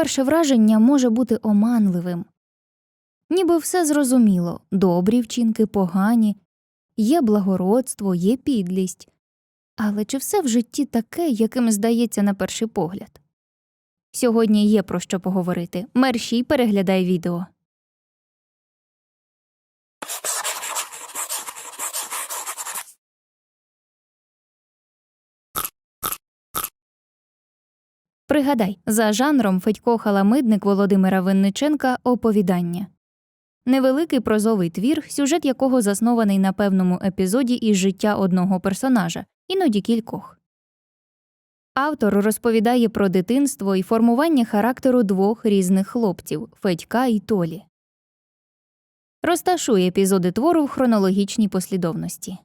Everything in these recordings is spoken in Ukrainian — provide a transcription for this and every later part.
Перше враження може бути оманливим. Ніби все зрозуміло добрі вчинки, погані, є благородство, є підлість. Але чи все в житті таке, яким здається на перший погляд? Сьогодні є про що поговорити. Мерщій переглядай відео. Пригадай, за жанром Федько Халамидник Володимира Винниченка Оповідання. Невеликий прозовий твір, сюжет якого заснований на певному епізоді із життя одного персонажа, іноді кількох. Автор розповідає про дитинство і формування характеру двох різних хлопців Федька і Толі. Розташує епізоди твору в хронологічній послідовності.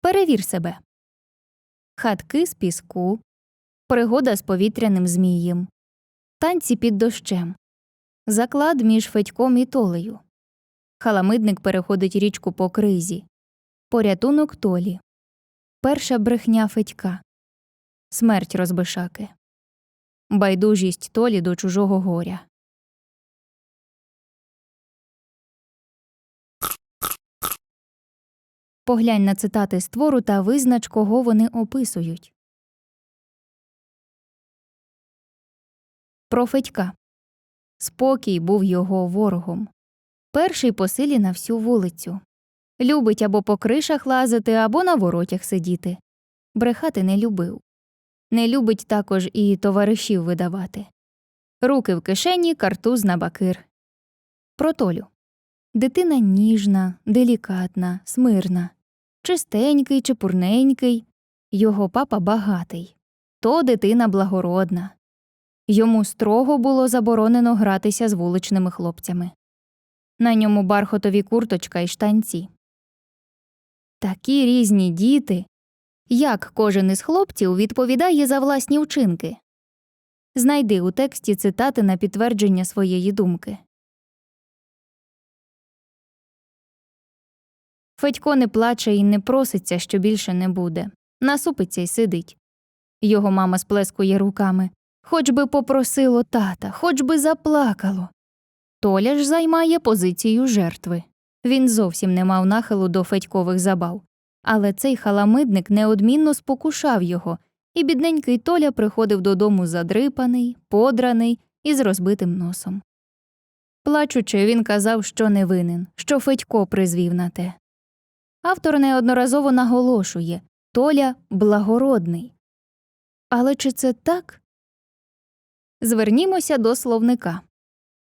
Перевір себе. Хатки з піску. Пригода з повітряним змієм. Танці під дощем. Заклад між Федьком і Толею. Халамидник переходить річку по кризі. Порятунок Толі. Перша брехня Федька. Смерть розбишаки. Байдужість Толі до чужого горя. Поглянь на цитати з твору та визнач, кого вони описують. Про Федька. Спокій був його ворогом. Перший по силі на всю вулицю. Любить або по кришах лазити, або на воротях сидіти. Брехати не любив. Не любить також і товаришів видавати. Руки в кишені, картуз на бакир. Про Толю. Дитина ніжна, делікатна, смирна. Чистенький, чепурненький. Його папа багатий. То дитина благородна. Йому строго було заборонено гратися з вуличними хлопцями. На ньому бархотові курточка і штанці. Такі різні діти. Як кожен із хлопців відповідає за власні вчинки. Знайди у тексті цитати на підтвердження своєї думки. Федько не плаче і не проситься, що більше не буде. Насупиться й сидить. Його мама сплескує руками. Хоч би попросило тата, хоч би заплакало. Толя ж займає позицію жертви. Він зовсім не мав нахилу до федькових забав. Але цей халамидник неодмінно спокушав його, і бідненький Толя приходив додому задрипаний, подраний і з розбитим носом. Плачучи, він казав, що не винен, що Федько призвів на те. Автор неодноразово наголошує Толя благородний. Але чи це так? Звернімося до словника.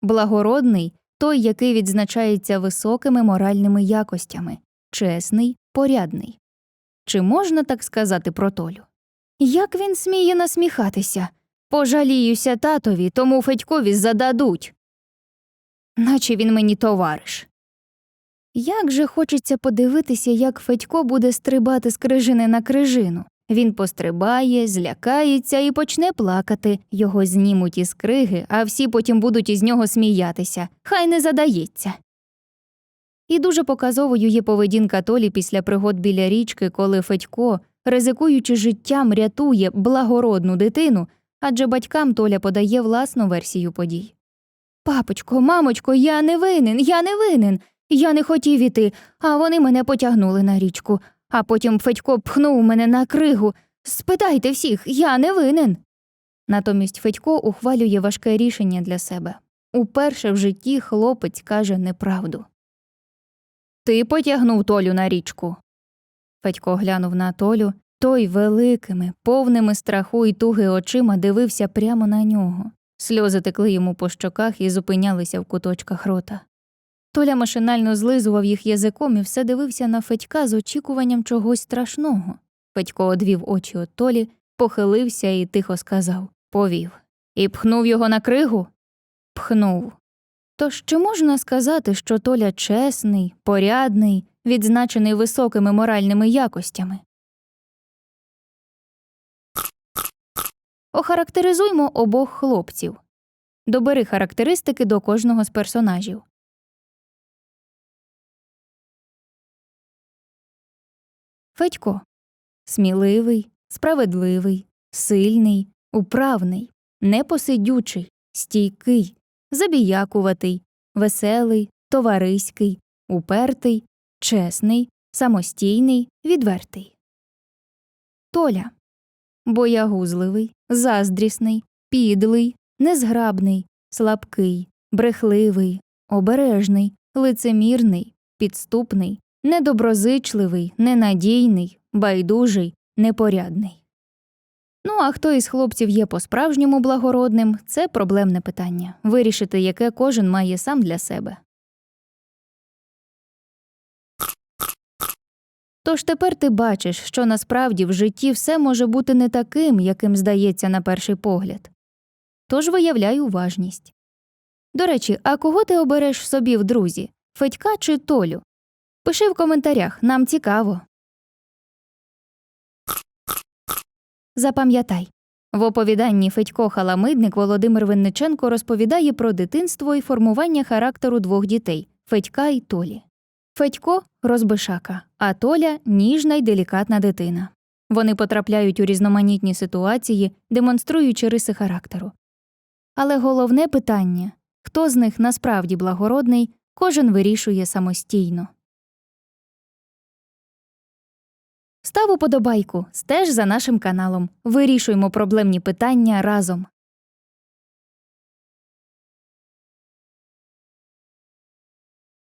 Благородний той, який відзначається високими моральними якостями, чесний, порядний. Чи можна так сказати про Толю? Як він сміє насміхатися? Пожаліюся татові, тому Федькові зададуть. Наче він мені товариш. Як же хочеться подивитися, як Федько буде стрибати з крижини на крижину. Він пострибає, злякається і почне плакати. Його знімуть із криги, а всі потім будуть із нього сміятися. Хай не задається. І дуже показовою є поведінка Толі після пригод біля річки, коли Федько, ризикуючи життям, рятує благородну дитину, адже батькам Толя подає власну версію подій. Папочко, мамочко, я не винен, я не винен. Я не хотів іти, а вони мене потягнули на річку, а потім Федько пхнув мене на кригу. Спитайте всіх, я не винен. Натомість Федько ухвалює важке рішення для себе. Уперше в житті хлопець каже неправду. Ти потягнув Толю на річку. Федько глянув на Толю, той великими, повними страху і туги очима дивився прямо на нього. Сльози текли йому по щоках і зупинялися в куточках рота. Толя машинально злизував їх язиком і все дивився на Федька з очікуванням чогось страшного. Федько одвів очі от Толі, похилився і тихо сказав повів. І пхнув його на кригу? Пхнув. Тож чи можна сказати, що Толя чесний, порядний, відзначений високими моральними якостями? Охарактеризуймо обох хлопців. Добери характеристики до кожного з персонажів. Федько сміливий, справедливий, сильний, управний, непосидючий, стійкий, забіякуватий, веселий, товариський, упертий, чесний, самостійний, відвертий. Толя боягузливий, заздрісний, підлий, незграбний, слабкий, брехливий, обережний, лицемірний, підступний, недоброзичливий, ненадійний, байдужий, непорядний. Ну а хто із хлопців є по-справжньому благородним, це проблемне питання, вирішити, яке кожен має сам для себе. Тож тепер ти бачиш, що насправді в житті все може бути не таким, яким здається на перший погляд. Тож виявляй уважність. До речі, а кого ти обереш собі в друзі Федька чи Толю? Пиши в коментарях, нам цікаво. Запам'ятай. В оповіданні Федько Халамидник Володимир Винниченко розповідає про дитинство і формування характеру двох дітей Федька і Толі. Федько розбишака, а Толя ніжна й делікатна дитина. Вони потрапляють у різноманітні ситуації, демонструючи риси характеру. Але головне питання хто з них насправді благородний, кожен вирішує самостійно. Став уподобайку, стеж за нашим каналом. Вирішуємо проблемні питання разом.